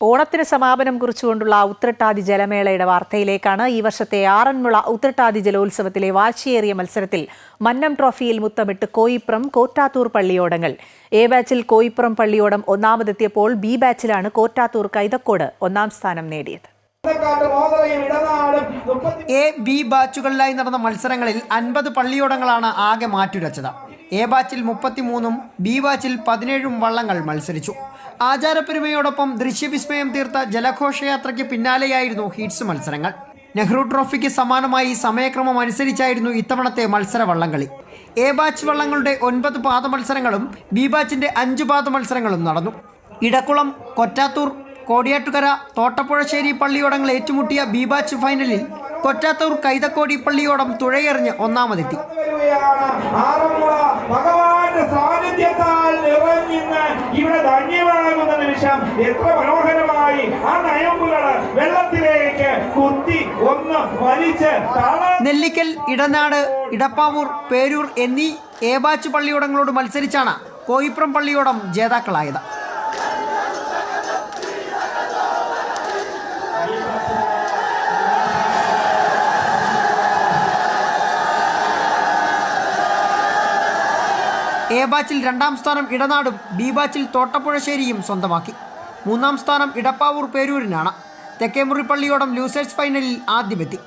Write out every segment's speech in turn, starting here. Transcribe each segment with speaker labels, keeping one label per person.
Speaker 1: ഓണത്തിന് സമാപനം കുറിച്ചുകൊണ്ടുള്ള ഉത്രട്ടാതി ജലമേളയുടെ വാർത്തയിലേക്കാണ് ഈ വർഷത്തെ ആറന്മുള ഉത്രട്ടാതി ജലോത്സവത്തിലെ വാശിയേറിയ മത്സരത്തിൽ മന്നം ട്രോഫിയിൽ മുത്തമിട്ട് കോയിപ്രം കോറ്റാത്തൂർ പള്ളിയോടങ്ങൾ. എ ബാച്ചിൽ കോയിപ്രം പള്ളിയോടം ഒന്നാമതെത്തിയപ്പോൾ ബി ബാച്ചിലാണ് കോറ്റാത്തൂർ കൈതക്കോട് ഒന്നാം സ്ഥാനം നേടിയത്.
Speaker 2: എ ബി ബാച്ചുകളിലായി നടന്ന മത്സരങ്ങളിൽ അൻപത് പള്ളിയോടങ്ങളാണ് ആകെ മാറ്റുരച്ചത്. എ ബാച്ചിൽ മുപ്പത്തിമൂന്നും ബി ബാച്ചിൽ പതിനേഴും വള്ളങ്ങൾ മത്സരിച്ചു. ആചാരപ്പെരുമയോടൊപ്പം ദൃശ്യവിസ്മയം തീർത്ത ജലഘോഷയാത്രയ്ക്ക് പിന്നാലെയായിരുന്നു ഹീറ്റ്സ് മത്സരങ്ങൾ. നെഹ്റു ട്രോഫിക്ക് സമാനമായി സമയക്രമം അനുസരിച്ചായിരുന്നു ഇത്തവണത്തെ മത്സര വള്ളംകളി. എ ബാച്ച് വള്ളങ്ങളുടെ ഒൻപത് പാദ മത്സരങ്ങളും ബി ബാച്ചിന്റെ അഞ്ച് പാദ മത്സരങ്ങളും നടന്നു. ഇടക്കുളം കൊറ്റാത്തൂർ കോടിയാട്ടുകര തോട്ടപ്പുഴശ്ശേരി പള്ളിയോടങ്ങൾ ഏറ്റുമുട്ടിയ ബി ബാച്ച് ഫൈനലിൽ കൊറ്റാത്തൂർ കൈതക്കോടി പള്ളിയോടം തുഴയെറിഞ്ഞ് ഒന്നാമതെത്തി.
Speaker 3: ഇവിടെ നിമിഷം എത്ര ആ വെള്ളത്തിലേക്ക് കുത്തി
Speaker 2: നെല്ലിക്കൽ ഇടനാട് ഇടപ്പാവൂർ പേരൂർ എന്നീ ഏബാച്ച് ബാച്ച് പള്ളിയോടങ്ങളോട് മത്സരിച്ചാണ് കോയിപ്രം പള്ളിയോടം ജേതാക്കളായത്. എ ബാച്ചിൽ രണ്ടാം സ്ഥാനം ഇടനാടും ബി ബാച്ചിൽ തോട്ടപ്പുഴശ്ശേരിയും സ്വന്തമാക്കി. മൂന്നാം സ്ഥാനം ഇടപ്പാവൂർ പേരൂരിനാണ്. തെക്കേമുറി പള്ളിയോടം ലൂസേഴ്സ് ഫൈനലിൽ ആദ്യമെത്തി.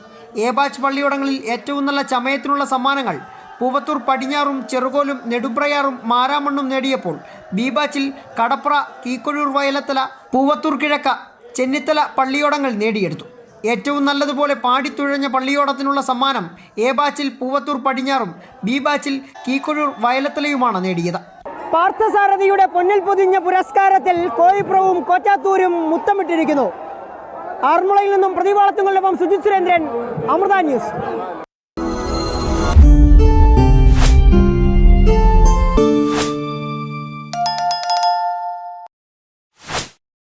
Speaker 2: എ ബാച്ച് പള്ളിയോടങ്ങളിൽ ഏറ്റവും നല്ല ചമയത്തിനുള്ള സമ്മാനങ്ങൾ പൂവത്തൂർ പടിഞ്ഞാറും ചെറുകോലും നെടുമ്പ്രയാറും മാരാമണ്ണും നേടിയപ്പോൾ ബി ബാച്ചിൽ കടപ്ര കീക്കൊഴൂർ വയലത്തല പൂവത്തൂർ കിഴക്ക ചെന്നിത്തല പള്ളിയോടങ്ങൾ നേടിയെടുത്തു. ഏറ്റവും നല്ലതുപോലെ പാടിത്തുഴഞ്ഞ പള്ളിയോടത്തിനുള്ള സമ്മാനം എ ബാച്ചിൽ പൂവത്തൂർ പടിഞ്ഞാറും ബി ബാച്ചിൽ കീക്കൊഴൂർ വയലത്തലയുമാണ് നേടിയത്.
Speaker 4: പാർത്ഥസാരഥിയുടെ പൊന്നിൽ പൊതിഞ്ഞ പുരസ്കാരത്തിൽ കോയിപ്രവും കൊച്ചാത്തൂരും മുത്തമിട്ടിരിക്കുന്നു. ആറന്മുളയിൽ നിന്നും പ്രതിഭാളത്തുങ്ങളിലൊപ്പം സുജിത് സുരേന്ദ്രൻ അമൃത ന്യൂസ്.